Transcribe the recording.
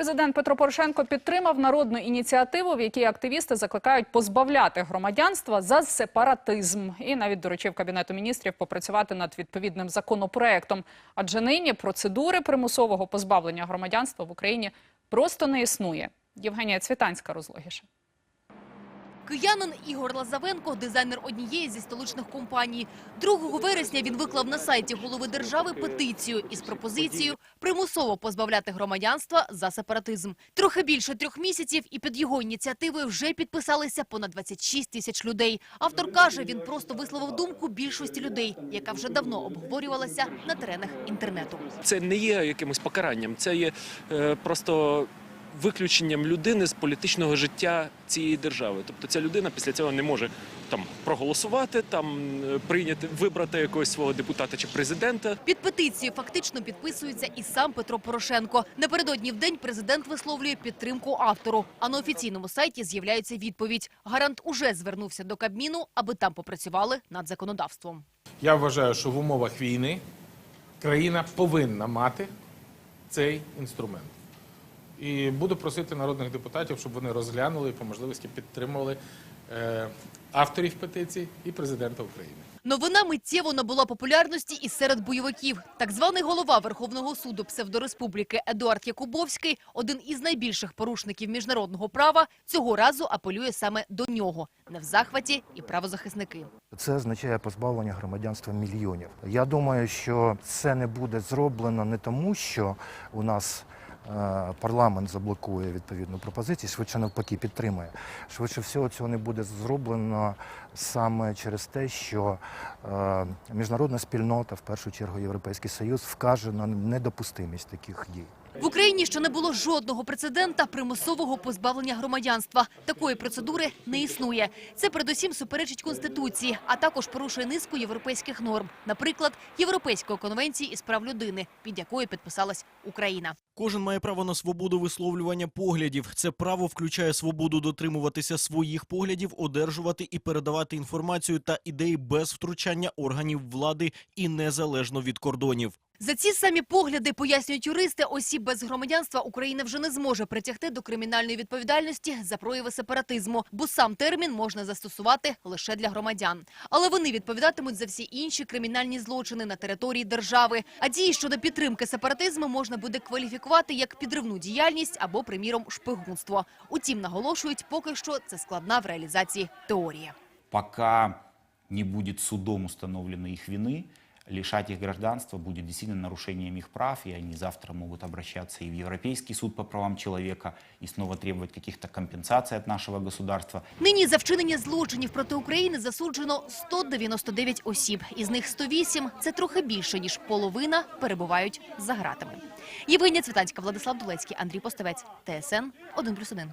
Президент Петро Порошенко підтримав народну ініціативу, в якій активісти закликають позбавляти громадянства за сепаратизм, і навіть доручив кабінету міністрів попрацювати над відповідним законопроектом. Адже нині процедури примусового позбавлення громадянства в Україні просто не існує. Євгенія Цвітанська розлогіше. Киянин Ігор Лазавенко – дизайнер однієї зі столичних компаній. 2 вересня він виклав на сайті голови держави петицію із пропозицією примусово позбавляти громадянства за сепаратизм. Трохи більше трьох місяців і під його ініціативою вже підписалися понад 26 тисяч людей. Автор каже, він просто висловив думку більшості людей, яка вже давно обговорювалася на теренах інтернету. Це не є якимось покаранням, це є е, просто виключенням людини з політичного життя цієї держави. Тобто ця людина після цього не може там проголосувати, там е, прийняти, вибрати якогось свого депутата чи президента. Під петицією фактично підписується і сам Петро Порошенко. Напередодні в день президент висловлює підтримку автору. А на офіційному сайті з'являється відповідь. Гарант уже звернувся до Кабміну, аби там попрацювали над законодавством. Я вважаю, що в умовах війни країна повинна мати цей інструмент. І буду просити народних депутатів, щоб вони розглянули і по можливості підтримували е, авторів петицій і президента України. Новина миттєво набула популярності і серед бойовиків. Так званий голова Верховного суду псевдореспубліки Едуард Якубовський, один із найбільших порушників міжнародного права, цього разу апелює саме до нього. Не в захваті і правозахисники. Це означає позбавлення громадянства мільйонів. Я думаю, що це не буде зроблено не тому, що у нас парламент заблокує відповідну пропозицію, швидше навпаки підтримує. Швидше всього цього не буде зроблено саме через те, що е, міжнародна спільнота, в першу чергу Європейський Союз, вкаже на недопустимість таких дій. В Україні ще не було жодного прецедента примусового позбавлення громадянства. Такої процедури не існує. Це передусім суперечить конституції, а також порушує низку європейських норм, наприклад, Європейської конвенції із прав людини, під якою підписалась Україна. Кожен має право на свободу висловлювання поглядів. Це право включає свободу дотримуватися своїх поглядів, одержувати і передавати інформацію та ідеї без втручання органів влади і незалежно від кордонів. За ці самі погляди, пояснюють юристи, осіб без громадянства Україна вже не зможе притягти до кримінальної відповідальності за прояви сепаратизму, бо сам термін можна застосувати лише для громадян. Але вони відповідатимуть за всі інші кримінальні злочини на території держави. А дії щодо підтримки сепаратизму можна буде кваліфікувати як підривну діяльність або, приміром, шпигунство. Утім, наголошують, поки що це складна в реалізації теорія. пока не будет судом установлены их вины, лишать их гражданства будет действительно нарушением их прав, и они завтра могут обращаться и в Европейский суд по правам человека, и снова требовать каких-то компенсаций от нашего государства. Нині за вчинення злочинів проти України засуджено 199 осіб. Із них 108 – це трохи більше, ніж половина перебувають за ґратами. Євгенія Цвітанська, Владислав Дулецький, Андрій Постовець, ТСН 1+,1.